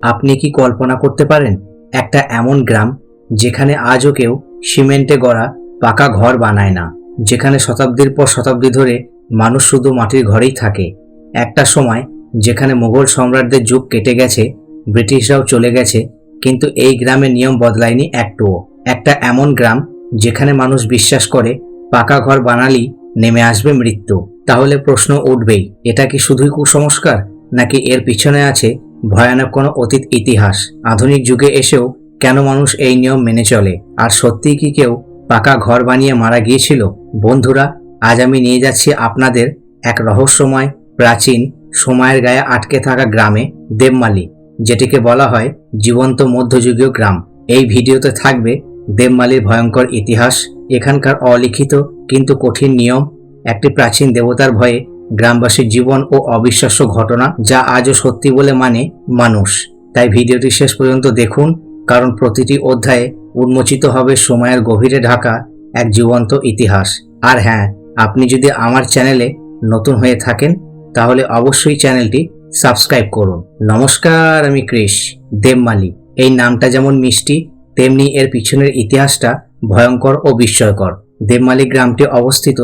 আপনি কি কল্পনা করতে পারেন, একটা এমন গ্রাম যেখানে আজও কেউ সিমেন্টে গড়া পাকা ঘর বানায় না, যেখানে শতাব্দীর পর শতাব্দী ধরে মানুষ শুধু মাটির ঘরেই থাকে? একটা সময় যেখানে মুঘল সম্রাটদের যুগ কেটে গেছে, ব্রিটিশরাও চলে গেছে, কিন্তু এই গ্রামের নিয়ম বদলায়নি একটুও। একটা এমন গ্রাম যেখানে মানুষ বিশ্বাস করে, পাকা ঘর বানালেই নেমে আসবে মৃত্যু। তাহলে প্রশ্ন উঠবেই, এটা কি শুধুই কুসংস্কার, নাকি এর পিছনে আছে ভয়ানক কোনো অতীত ইতিহাস আধুনিক যুগে এসেও কেন মানুষ এই নিয়ম মেনে চলে? আর সত্যিই কি কেউ পাকা ঘর বানিয়ে মারা গিয়েছিল? বন্ধুরা, আজ আমি নিয়ে যাচ্ছি আপনাদের এক রহস্যময়, প্রাচীন, সময়ের গায়ে আটকে থাকা গ্রামে দেবমালি, যেটিকে বলা হয় জীবন্ত মধ্যযুগীয় গ্রাম। এই ভিডিওতে থাকবে দেবমালির ভয়ঙ্কর ইতিহাস, এখানকার অলিখিত কিন্তু কঠিন নিয়ম, একটি প্রাচীন দেবতার ভয়ে গ্রামবাসীর জীবন ও অবিশ্বাস্য ঘটনা যা আজও সত্যি বলে মানে মানুষ। তাই ভিডিওটি শেষ পর্যন্ত দেখুন, কারণ প্রতিটি অধ্যায়ে উন্মোচিত হবে সময়ের গভীরে ঢাকা এক জীবন্ত ইতিহাস। আর হ্যাঁ আপনি যদি আমার চ্যানেলে নতুন হয়ে থাকেন, তাহলে অবশ্যই চ্যানেলটি সাবস্ক্রাইব করুন। নমস্কার, আমি ক্রিশ দেবমালি এই নামটা যেমন মিষ্টি, তেমনি এর পিছনের ইতিহাসটা ভয়ঙ্কর ও বিস্ময়কর। দেবমালি গ্রামটি অবস্থিত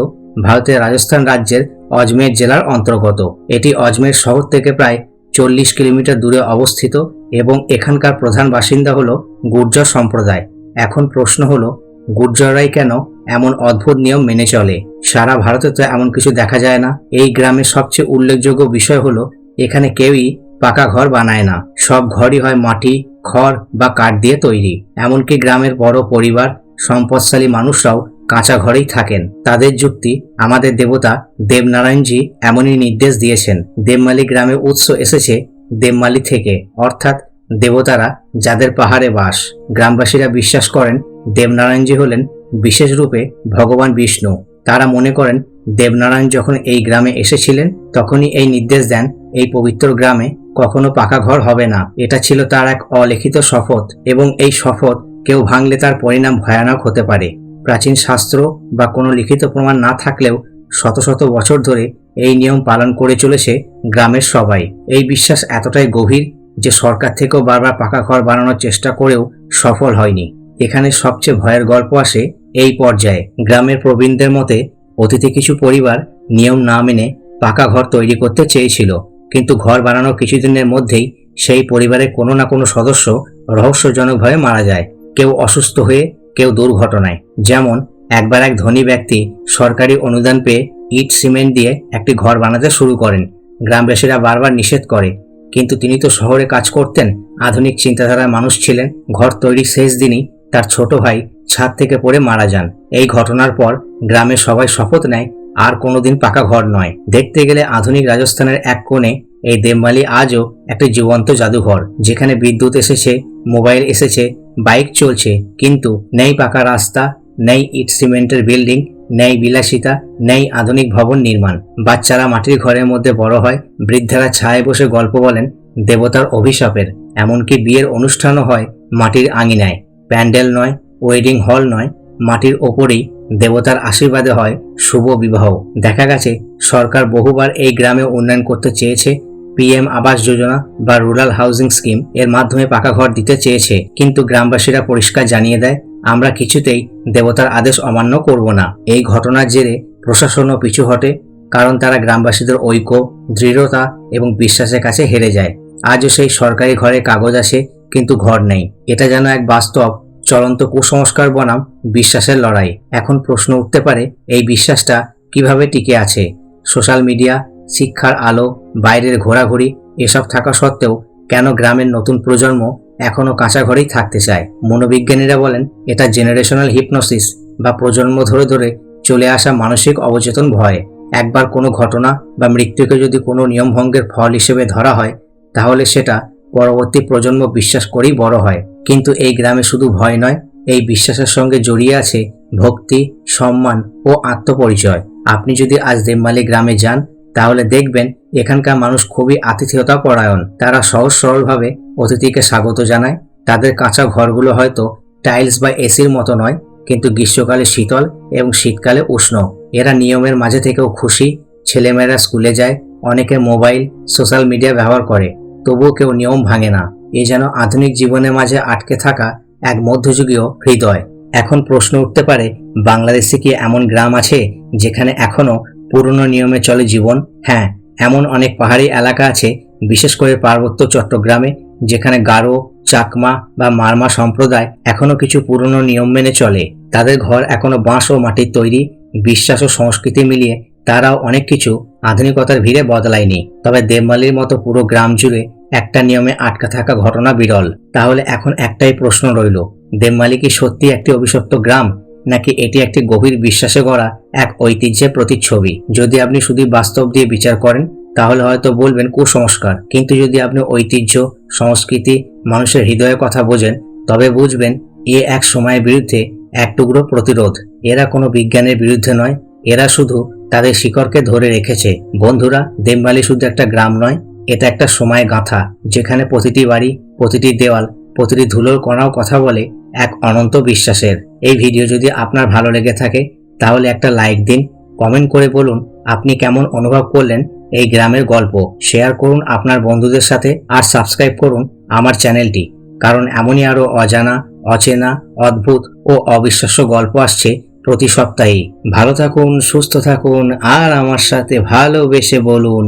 ভারতের রাজস্থান রাজ্যের অজমের জেলার অন্তর্গত। এটি অজমের শহর থেকে প্রায় চল্লিশ কিলোমিটার দূরে অবস্থিত এবং এখানকার প্রধান বাসিন্দা হল গুর্জর সম্প্রদায়। এখন প্রশ্ন হলো, গুর্জররাই কেন এমন অদ্ভুত নিয়ম মেনে চলে? সারা ভারতে তো এমন কিছু দেখা যায় না। এই গ্রামের সবচেয়ে উল্লেখযোগ্য বিষয় হলো, এখানে কেউই পাকা ঘর বানায় না। সব ঘরই হয় মাটি, খড় বা কাঠ দিয়ে তৈরি। এমনকি গ্রামের বড় পরিবার, সম্পদশালী মানুষরাও কাঁচা ঘরেই থাকেন। তাদের যুক্তি, আমাদের দেবতা দেবনারায়ণজি এমনই নির্দেশ দিয়েছেন। দেবমালি গ্রামে উৎস এসেছে দেবমালি থেকে। অর্থাৎ দেবতারা যাদের পাহাড়ে বাস। গ্রামবাসীরা বিশ্বাস করেন দেবনারায়ণজি হলেন বিশেষ রূপে ভগবান বিষ্ণু। তারা মনে করেন দেবনারায়ণ যখন এই গ্রামে এসেছিলেন, তখনই এই নির্দেশ দেন এই পবিত্র গ্রামে কখনো পাকা ঘর হবে না। এটা ছিল তার এক অলিখিত শপথ এবং এই শপথ কেউ ভাঙলে তার পরিণাম ভয়ানক হতে পারে। প্রাচীন শাস্ত্র বা কোনো লিখিত প্রমাণ না থাকলেও শত শত বছর ধরে এই নিয়ম পালন করে চলেছে গ্রামের সবাই। এই বিশ্বাস এতটাই গভীর যে সরকার থেকেও বারবার পাকা ঘর বানানোর চেষ্টা করেও সফল হয়নি। এখানে সবচেয়ে ভয়ের গল্প আসে এই পর্যায়ে। গ্রামের প্রবীণদের মতে অতীতে কিছু পরিবার নিয়ম না মেনে পাকা ঘর তৈরি করতে চেয়েছিল। কিন্তু ঘর বানানোর কিছুদিনের মধ্যেই সেই পরিবারের কোনো না কোনো সদস্য রহস্যজনকভাবে মারা যায়। কেউ অসুস্থ হয়ে কেউ দুর্ঘটনায়। যেমন, একবার এক ধনী ব্যক্তি সরকারি অনুদান পেয়ে ইট সিমেন্ট দিয়ে একটি ঘর বানাতে শুরু করেন। গ্রামবাসীরা বারবার নিষেধ করে। কিন্তু তিনি তো শহরে কাজ করতেন, আধুনিক চিন্তাধারার মানুষ ছিলেন, ঘর তৈরির শেষ দিনই তার ছোট ভাই ছাদ থেকে পড়ে মারা যান। এই ঘটনার পর গ্রামের সবাই শপথ নেয়, আর কোনোদিন পাকা ঘর নয়। দেখতে গেলে আধুনিক রাজস্থানের এক কোণে এই দেবমালি আজও একটি জীবন্ত জাদুঘর, যেখানে বিদ্যুৎ এসেছে, মোবাইল এসেছে, বাইক চলছে, কিন্তু নেই পাকা রাস্তা, নেই ইট সিমেন্টের বিল্ডিং, নেই বিলাসিতা, নেই আধুনিক ভবন নির্মাণ। বাচ্চারা মাটির ঘরের মধ্যে বড় হয়, বৃদ্ধারা ছায় বসে গল্প বলেন দেবতার অভিশাপের। এমনকি বিয়ের অনুষ্ঠানও হয় মাটির আঙিনায়। প্যান্ডেল নয়, ওয়েডিং হল নয়, মাটির ওপরেই দেবতার আশীর্বাদে হয় শুভ বিবাহ। দেখা গেছে, সরকার বহুবার এই গ্রামে উন্নয়ন করতে চেয়েছে পিএম আবাস যোজনা বা রুরাল হাউজিং স্কিম এর মাধ্যমে পাকা ঘর দিতে চেয়েছে, কিন্তু গ্রামবাসীরা পরিষ্কার জানিয়ে দেয়, আমরা কিছুতেই দেবতার আদেশ অমান্য করব না। এই ঘটনার জেরে প্রশাসনও পিছু হটে, কারণ তারা গ্রামবাসীদের ঐক্য, দৃঢ়তা এবং বিশ্বাসের কাছে হেরে যায়। আজও সেই সরকারি ঘরে কাগজ আসে কিন্তু ঘর নেই। এটা যেন এক বাস্তব, চলন্ত কুসংস্কার বনাম বিশ্বাসের লড়াই। এখন প্রশ্ন উঠতে পারে, এই বিশ্বাসটা কীভাবে টিকে আছে? সোশ্যাল মিডিয়া শিক্ষার আলো, বাইরের ঘোরাঘুরি, এসব থাকা সত্ত্বেও কেন গ্রামের নতুন প্রজন্ম এখনও কাঁচা ঘরেই থাকতে চায়? মনোবিজ্ঞানীরা বলেন, এটা জেনারেশনাল হিপনোসিস বা প্রজন্ম ধরে ধরে চলে আসা মানসিক অবচেতন ভয়। একবার কোনো ঘটনা বা মৃত্যুকে যদি কোনো নিয়মভঙ্গের ফল হিসেবে ধরা হয়, তাহলে সেটা পরবর্তী প্রজন্ম বিশ্বাস করেই বড় হয়। কিন্তু এই গ্রামে শুধু ভয় নয়, এই বিশ্বাসের সঙ্গে জড়িয়ে আছে ভক্তি, সম্মান ও আত্মপরিচয়। আপনি যদি আজ দেবমালি গ্রামে যান তাহলে দেখবেন এখানকার মানুষ খুবই আতিথেয়তা পরায়ণ তারা সহজ সরলভাবে অতিথিকে স্বাগত জানায়। তাদের কাঁচা ঘরগুলো হয়তো টাইলস বা এসির মতো নয়, কিন্তু গ্রীষ্মকালে শীতল এবং শীতকালে উষ্ণ। এরা নিয়মের মাঝে থেকেও খুশি, ছেলেমেয়েরা স্কুলে যায়, অনেকে মোবাইল, সোশ্যাল মিডিয়া ব্যবহার করে। তবুও কেউ নিয়ম ভাঙে না। এ যেন আধুনিক জীবনের মাঝে আটকে থাকা এক মধ্যযুগীয় হৃদয়। এখন প্রশ্ন উঠতে পারে, বাংলাদেশে কি এমন গ্রাম আছে যেখানে এখনও পুরনো নিয়মে চলে জীবন। হ্যাঁ এমন অনেক পাহাড়ি এলাকা আছে, বিশেষ করে পার্বত্য চট্টগ্রামে, যেখানে গারো, চাকমা বা মারমা সম্প্রদায় এখনও কিছু পুরনো নিয়ম মেনে চলে। তাদের ঘর এখনও বাঁশ ও মাটির তৈরি। বিশ্বাস ও সংস্কৃতি মিলিয়ে তারাও অনেক কিছু আধুনিকতার ভিড়ে বদলায়নি। তবে দেবমালির মতো পুরো গ্রাম জুড়ে একটা নিয়মে আটকা থাকা ঘটনা বিরল। তাহলে এখন একটাই প্রশ্ন রইল দেবমালি কি সত্যি একটি অভিশপ্ত গ্রাম? নাকি এটি একটি গভীর বিশ্বাসে গড়া এক ঐতিহ্যের প্রতিচ্ছবি? যদি আপনি শুধু বাস্তব দিয়ে বিচার করেন, তাহলে হয়তো বলবেন কুসংস্কার। কিন্তু যদি আপনি ঐতিহ্য, সংস্কৃতি, মানুষের হৃদয়ের কথা বোঝেন, তবে বুঝবেন এ এক সময়ের বিরুদ্ধে এক টুকরো প্রতিরোধ। এরা কোনো বিজ্ঞানের বিরুদ্ধে নয়, এরা শুধু তাদের শিকড়কে ধরে রেখেছে। বন্ধুরা দেবমালি শুধু একটা গ্রাম নয়, এটা একটা সময় গাঁথা, যেখানে প্রতিটি বাড়ি, প্রতিটি দেওয়াল, প্রতিটি ধুলোর কণাও কথা বলে এক অনন্ত বিশ্বাসের। এই ভিডিও যদি আপনার ভালো লেগে থাকে, তাহলে একটা লাইক দিন, কমেন্ট করে বলুন আপনি কেমন অনুভব করলেন এই গ্রামের গল্প। শেয়ার করুন আপনার বন্ধুদের সাথে আর সাবস্ক্রাইব করুন আমার চ্যানেলটি, কারণ এমনই আরও অজানা, অচেনা, অদ্ভুত ও অবিশ্বাস্য গল্প আসছে প্রতি সপ্তাহেই। ভালো থাকুন, সুস্থ থাকুন আর আমার সাথে ভালোবেসে বলুন,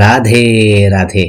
রাধে রাধে।